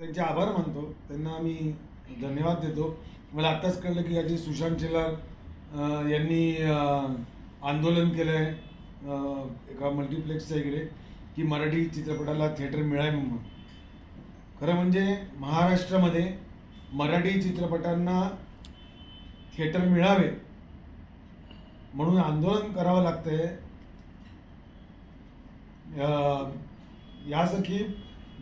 त्यांचे आभार मानतो. त्यांना मी धन्यवाद देतो. मला आत्ताच कळलं की याची सुशांत शेलार यांनी आंदोलन केलं आहे एका मल्टिप्लेक्सच्या इकडे की मराठी चित्रपटाला थिएटर मिळावे म्हणून. खरं म्हणजे महाराष्ट्रामध्ये मराठी चित्रपटांना थिएटर मिळावे म्हणून आंदोलन करावं लागतंय. आहे यासारखी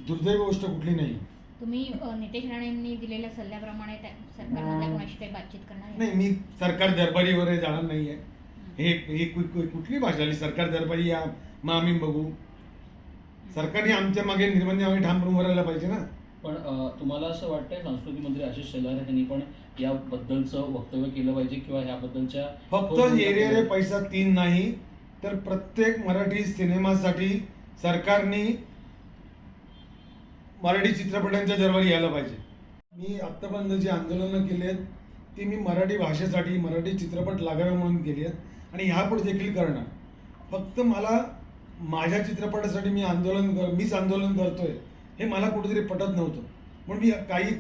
दुर्दैव गोष्ट कुठली नाही. तुम्ही नितेश राणेंनी दिलेल्या सल्ल्याप्रमाणे त्या सरकारमधल्या कोणाशी काही बातचीत करणार आहे? नाही मी सरकार दरबारी वगैरे जाणार नाही आहे हे ही कुठली भाषा आली? सरकार दरबारी या मग आम्ही बघू. सरकारने आमच्या मागे निर्बंध मागे ठाम उभं राहायला पाहिजे ना. पण तुम्हाला असं वाटतंय सांस्कृतिक मंत्री आशिष शेलार यांनी पण याबद्दलचं वक्तव्य केलं पाहिजे किंवा याबद्दलच्या फक्त ठोस ये रे रे भूमिका पैसा तीन नाही तर प्रत्येक मराठी सिनेमासाठी सरकारने मराठी चित्रपटांच्या दरबारी यायला पाहिजे. मी आत्तापर्यंत जी आंदोलनं केली आहेत ती मी मराठी भाषेसाठी मराठी चित्रपट लागावे म्हणून केली आहेत आणि ह्यापुढे देखील करणार. फक्त मला माझ्या चित्रपटासाठी मी आंदोलन कर मीच आंदोलन करतोय हे मला कुठेतरी पटत नव्हतं. म्हणून मी काही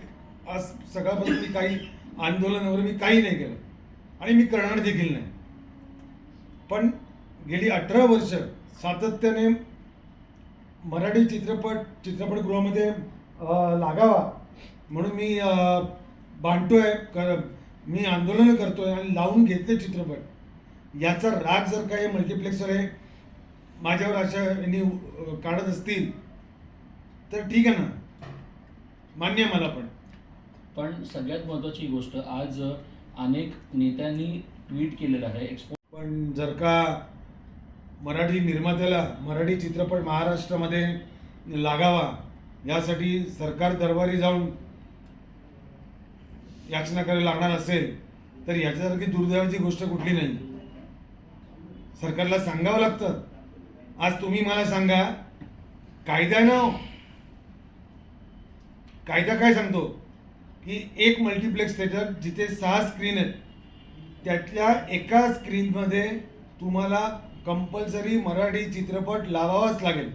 आज सकाळपासून मी काही आंदोलन वगैरे मी काही नाही केलं. आणि मी करणार देखील नाही. पण गेली अठरा वर्ष सातत्याने मराठी चित्रपट चित्रपटगृहामध्ये लागावा. म्हणून मी अ, भांडतोय क मी आंदोलनं करतोय आणि लावून घेतले चित्रपट. याचा राग जर काही मल्टिप्लेक्सर आहे माझ्यावर अशा यांनी काढत असतील तर ठीक आहे ना? मान्य आहे मला पण. पण सगळ्यात महत्त्वाची गोष्ट आज अनेक नेत्यांनी ट्विट केलेलं आहे एक्सपो पण जर का मराठी निर्मात्याला मराठी चित्रपट महाराष्ट्रामध्ये लागावा यासाठी सरकार दरबारी जाऊन याचना करायला लागणार असेल तर याच्यासारखी दुर्दैवाची गोष्ट कुठली नाही. सरकारला सांगावं लागतं. आज तुम्ही मला सांगा कायद्यानं कायदा काय सांगतो? की एक मल्टिप्लेक्स थिएटर जिथे सहा स्क्रीन आहेत त्यातल्या एका स्क्रीनमध्ये तुम्हाला कंपल्सरी मराठी चित्रपट लावावाच लागेल.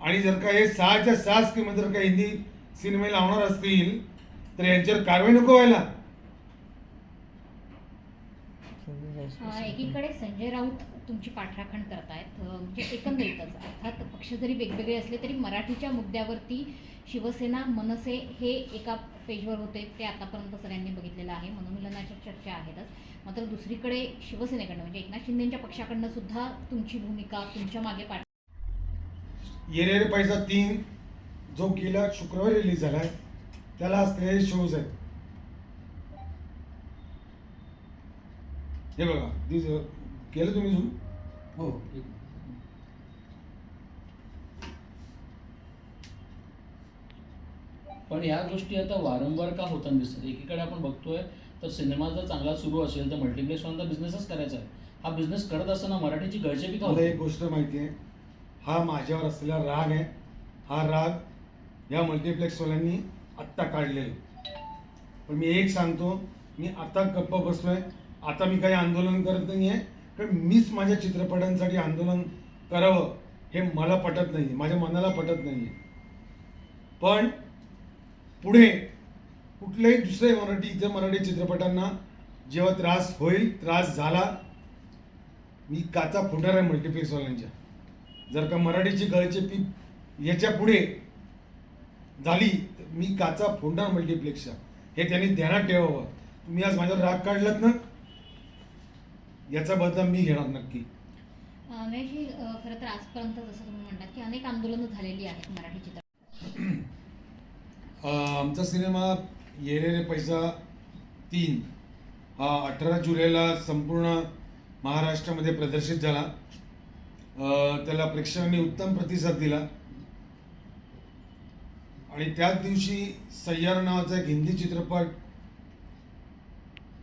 आणि जर का हे सहाच्या सहा स्क्रीनमध्ये जर का हिंदी सिनेमे लावणार असतील तर यांच्यावर कारवाई नको व्हायला. एकीकडे संजय राऊत तुमची पाठराखण करतायत म्हणजे एकंदरीतच अर्थात पक्ष जरी वेगवेगळे असले तरी मराठीच्या मुद्द्यावरती शिवसेना मनसे हे एका पेजवर होते ते आतापर्यंत सगळ्यांनी बघितलेलं आहे. म्हणून मनोमिलनाच्या चर्चा आहेतच. मात्र दुसरीकडे शिवसेनेकडनं म्हणजे एकनाथ शिंदेच्या पक्षाकडनं सुद्धा तुमची भूमिका तुमच्या मागे पाठ ये रे रे पैसा तीन जो गेल्या शुक्रवारी रिलीज झालाय त्याला आज त्रेचाळीस शोज आहेत. हे बघा दिस केलं तुम्ही झूम हो. पण या गोष्टी आता वारंवार का होताना दिसतात? एकीकडे आपण बघतोय तर सिनेमा जर चांगला सुरू असेल तर मल्टिप्लेक्स वाला बिझनेसच करायचा आहे. हा बिझनेस करत असताना मराठीची गळचेपी का मला होते? एक गोष्ट माहिती आहे. हा माझ्यावर असलेला राग आहे. हा राग या मल्टिप्लेक्सवाल्यांनी आत्ता काढलेला पण मी एक सांगतो मी आता गप्प बसलोय. आता मी काही आंदोलन करत नाही आहे कारण मीच माझ्या चित्रपटांसाठी आंदोलन करावं हे मला पटत नाही माझ्या मनाला पटत नाही आहे पण पुढे कुठल्याही दुसऱ्या मराठी इतर मराठी चित्रपटांना जेव्हा त्रास होईल त्रास झाला मी काचा फुटणार आहे मल्टिप्लेक्सवाल्यांच्या जर का मराठीची गळचेपी याच्यापुढे झाली तर मी काचा फोडणार मल्टिप्लेक्सच्या हे त्यांनी ध्यानात ठेवावं. तुम्ही आज माझ्यावर राग काढलात ना? याचा बदला मी घेणार नक्की. महेशजी खरं तर आजपर्यंत जसं तुम्ही म्हणतात की अनेक आंदोलनं झालेली आहेत मराठी चित्रपट. आमचा सिनेमा ये रे रे पैसा तीन. हा अठरा जुलैला संपूर्ण महाराष्ट्रामध्ये प्रदर्शित झाला. त्याला प्रेक्षकांनी उत्तम प्रतिसाद दिला. आणि त्याच दिवशी सय्यार नावाचा एक हिंदी चित्रपट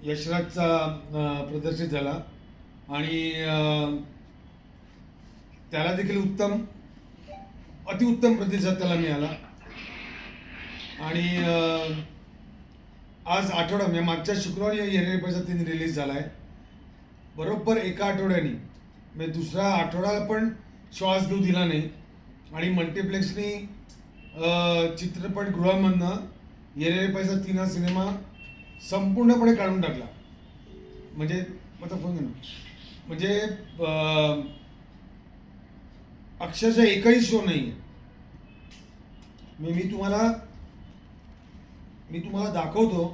यशराजचा प्रदर्शित झाला. आणि त्याला देखील उत्तम अतिउत्तम प्रतिसाद त्याला मिळाला. आणि आज आठवडा म्हणजे मागच्या शुक्रवारी येणारे पैसा तीन रिलीज झाला आहे बरोबर एका आठवड्याने. म्हणजे दुसरा आठवडा पण श्वास घेऊ दिला नाही. आणि मल्टिप्लेक्सनी अं, चित्रपटगृहामधनं येरे पैसा तीन हा सिनेमा संपूर्णपणे काढून टाकला. म्हणजे आता फोन ना म्हणजे अक्षरशः एकही शो नाही आहे मी तुम्हाला मी तुम्हाला दाखवतो.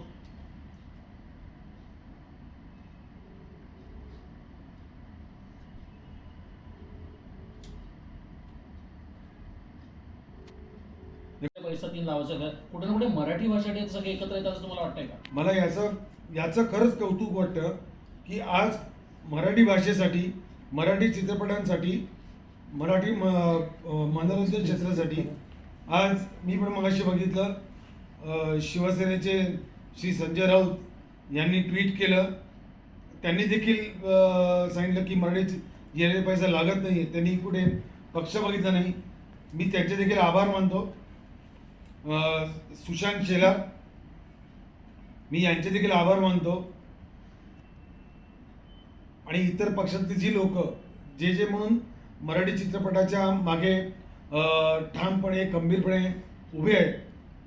पैसा तीन लावायचं का कुठे ना कुठे मराठी भाषा सगळे एकत्र येतात असं तुम्हाला वाटतंय का? मला याचं याचं खरंच कौतुक वाटतं की आज मराठी भाषेसाठी मराठी चित्रपटांसाठी मराठी मनोरंजन क्षेत्रासाठी आज मी पण मगाशी बघितलं शिवसेनेचे श्री संजय राऊत यांनी ट्विट केलं. त्यांनी देखील सांगितलं की मराठी येणे पैसा लागत नाही आहे त्यांनी कुठे पक्ष बघितला नाही. मी त्यांचे देखील आभार मानतो. सुशांत शेलार मी यांचे देखील आभार मानतो. आणि इतर पक्षातली जी लोक जे जे म्हणून मराठी चित्रपटाच्या मागे ठामपणे खंबीरपणे उभे आहेत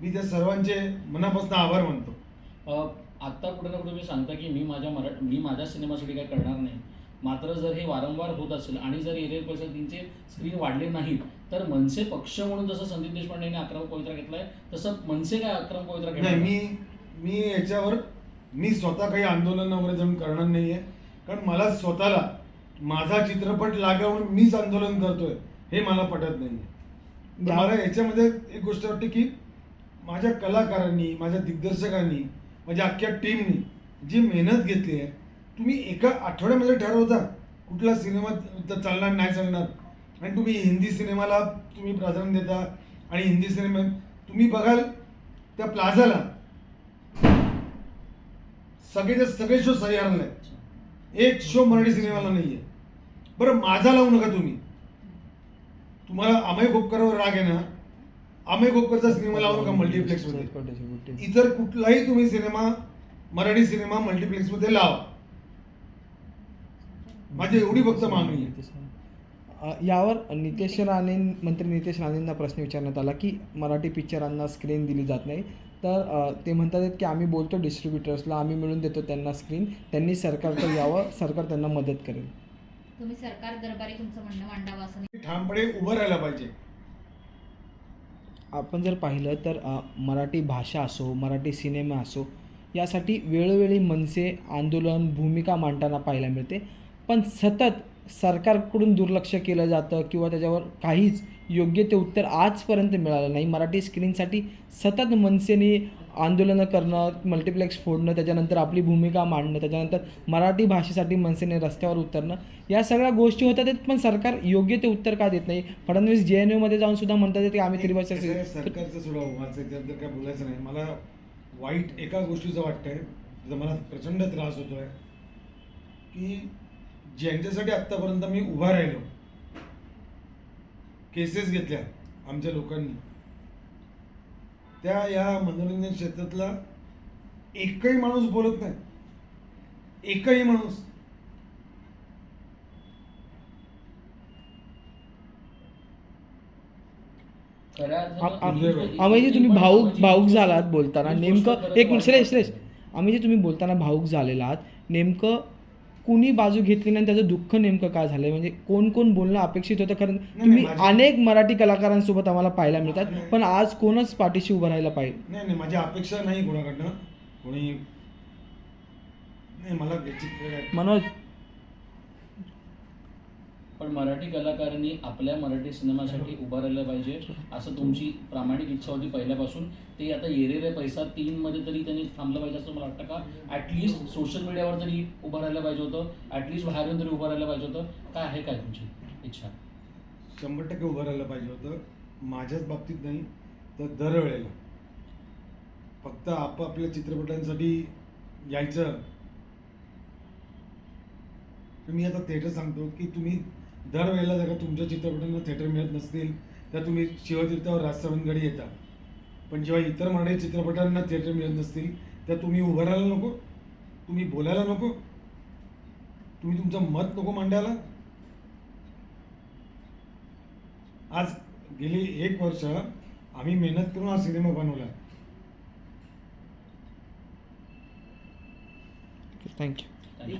मी त्या सर्वांचे मनापासून आभार मानतो. अ, आत्ता कुठे ना कुठे तुम्ही सांगता की मी माझ्या मरा मी माझ्या सिनेमासाठी काही करणार नाही. मात्र जर हे वारंवार होत असेल आणि जर एरियल पैसा तीनचे स्क्रीन वाढले नाहीत तर मनसे पक्ष म्हणून जसं संदीप देशपांडे यांनी अक्रम पवित्रा घेतलाय तसं मनसे काय अक्रम पवित्रा नाही मी मी याच्यावर मी स्वतः काही आंदोलन वगैरे जाऊन करणार नाही आहे कारण मला स्वतःला माझा चित्रपट लागावून मीच आंदोलन करतोय हे मला पटत नाही मला याच्यामध्ये एक गोष्ट वाटते की माझ्या कलाकारांनी माझ्या दिग्दर्शकांनी माझ्या अख्ख्या टीमनी जी मेहनत घेतली आहे तुम्ही एका आठवड्यामध्ये ठरवता कुठला सिनेमा तर चालणार नाही चालणार. आणि तुम्ही हिंदी सिनेमाला तुम्ही प्राधान्य देता आणि हिंदी सिनेमा तुम्ही बघाल त्या प्लाझाला. सगळेचे सगळे शो सही आहेत. एक शो मराठी सिनेमाला नाही आहे बरं माझा लावू नका तुम्ही. तुम्हाला अमय खोपकरवर राग आहे ना अमय खोपकरचा सिनेमा लावू नका मल्टिप्लेक्समध्ये इतर कुठलाही तुम्ही सिनेमा मराठी सिनेमा मल्टिप्लेक्समध्ये लावा. माझी एवढी फक्त मागणी आहे. यावर नितेश राणे मंत्री नितेश राणेंना प्रश्न विचारण्यात आला की मराठी पिक्चरांना स्क्रीन दिली जात नाही. तर ते म्हणतात आहेत की आम्ही बोलतो डिस्ट्रीब्युटर्सला आम्ही मिळून देतो त्यांना स्क्रीन त्यांनी सरकारकडे यावं सरकार त्यांना मदत करेल. तुम्ही सरकार दरबारी तुमचं म्हणणं मांडावं असं ठामपणे उभं राहायला पाहिजे. आपण जर पाहिलं तर मराठी भाषा असो मराठी सिनेमा असो यासाठी वेळोवेळी मनसे आंदोलन भूमिका मांडताना पाहायला मिळते. पण सतत सरकारकडून दुर्लक्ष केलं जातं किंवा त्याच्यावर काहीच योग्य ते उत्तर आजपर्यंत मिळालं नाही. मराठी स्क्रीनसाठी सतत मनसेने आंदोलनं करणं मल्टिप्लेक्स फोडणं त्याच्यानंतर आपली भूमिका मांडणं त्याच्यानंतर मराठी भाषेसाठी मनसेने रस्त्यावर उतरणं या सगळ्या गोष्टी होतात पण सरकार योग्य ते उत्तर का देत नाही? फडणवीस जे एन यूमध्ये जाऊन सुद्धा म्हणतात की आम्ही त्रिभाषा आहे, सरकारचं त्याच्याबद्दल काय बोलायचं नाही. मला वाईट एका गोष्टीचं वाटतंय मला प्रचंड त्रास होतोय की ज्यांच्यासाठी आत्तापर्यंत मी उभा राहिलो. केसेस घेतल्या आमच्या लोकांनी. त्या या मनोरंजन क्षेत्रातला एकही माणूस बोलत नाही. एकही माणूस. आ- तुम्ही भाऊक भाऊक गोष्ट- झालात बोलताना. नेमकं एक मिनिट श्रेष. श्रेष आम्ही जे तुम्ही बोलताना भाऊक झालेला आहात नेमकं कुणी बाजू घेतली नाही त्याचं दुःख नेमकं काय झालंय? म्हणजे कोण कोण बोलणं अपेक्षित होतं? कारण तुम्ही अनेक मराठी कलाकारांसोबत आम्हाला पाहायला मिळतात पण आज कोणच पाठीशी उभं राहायला पाहिजे. नाही नाही माझी अपेक्षा नाही कोणाकडनं. कोणी नाही मला मनोज पण मराठी कलाकारांनी आपल्या मराठी सिनेमासाठी उभं राहिलं पाहिजे असं तुमची प्रामाणिक इच्छा होती पहिल्यापासून. ते आता येरेरे पैसा तीन मध्ये तरी त्यांनी थांबलं पाहिजे असं मला वाटतं का? ऍटलिस्ट सोशल मीडियावर तरी उभं राहिलं पाहिजे होतं. ऍटलिस्ट बाहेर येऊन तरी उभं राहिलं पाहिजे होतं. काय आहे काय तुमची इच्छा? शंभर टक्के उभं राहिलं पाहिजे होतं. माझ्याच बाबतीत नाही तर दरवेळेला. फक्त आपापल्या चित्रपटांसाठी यायचं. मी आता थिएटर सांगतो की तुम्ही दरवेळेला जर का तुमच्या चित्रपटांना थिएटर मिळत नसतील तर तुम्ही शिवतीर्थावर राजसवनगडी येता. पण जेव्हा इतर मराठी चित्रपटांना थिएटर मिळत नसतील तर तुम्ही उभं राहायला नको. तुम्ही बोलायला नको. तुम्ही तुमचं मत नको मांडायला. आज गेली एक वर्ष आम्ही मेहनत करून हा सिनेमा बनवला. थँक्यू.